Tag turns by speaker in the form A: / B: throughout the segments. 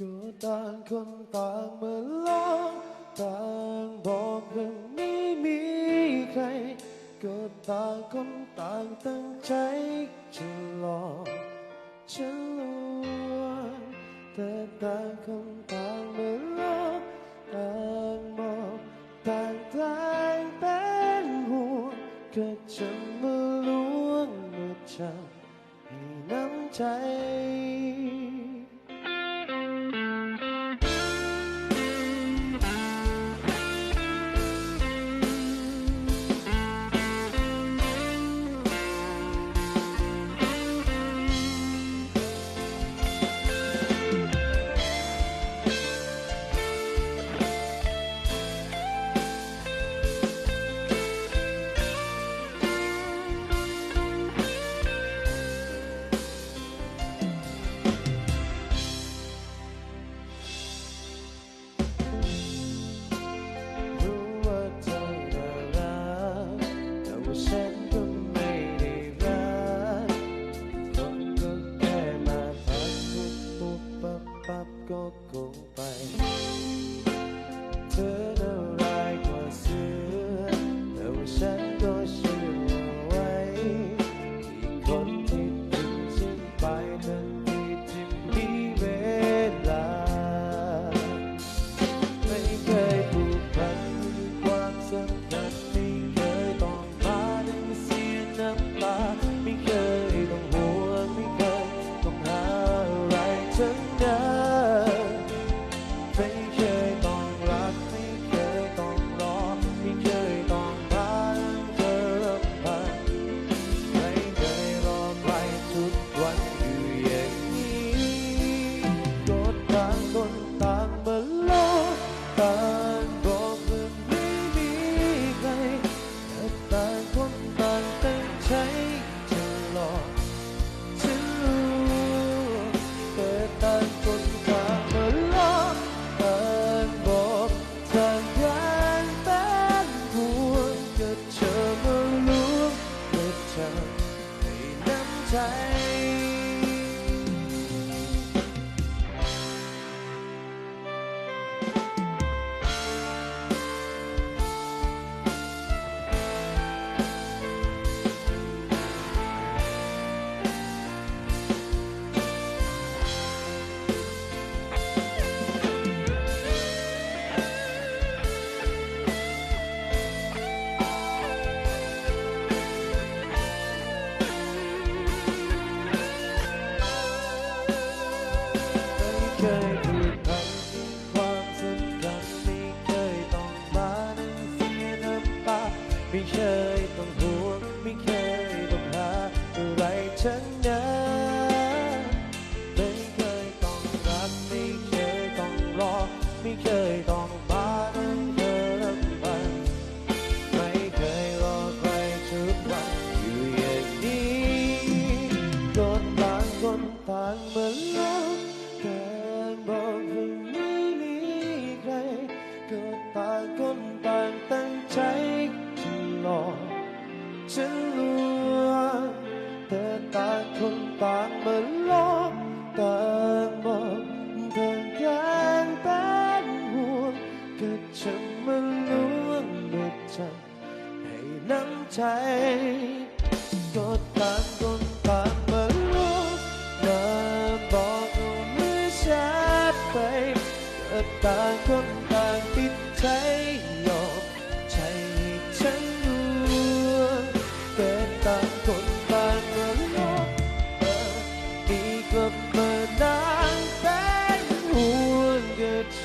A: ก็ต่างคนต่างเมาล้องต่างบอกยังไม่มีใคร ก็ต่างคนต่างตั้งใจจะหลอกฉันลวงแต่ต่างคนต่างเมาล้องต่างบอกต่างต่างเป็นห่วงก็จะมาลวงมาจับให้น้ำใจ น้ ไม่เคยต้องห่วงไม่เคยต้องหาอะไรทั้งนั้นไม่เคยต้องรักไม่เคยต้องรอไม่เคย คนต่างมาหลอกต่างบอกต่างกันเป็นห่วงก็จะมาล้วงมาจับให้น้ำใจก็ต่างคนต่างมาล้วงมาบอกเอามือชัดไปก็ต่างคนต่างติดใจ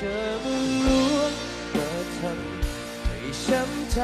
A: เธอมาล้วงมาทำให้ช้ำใจ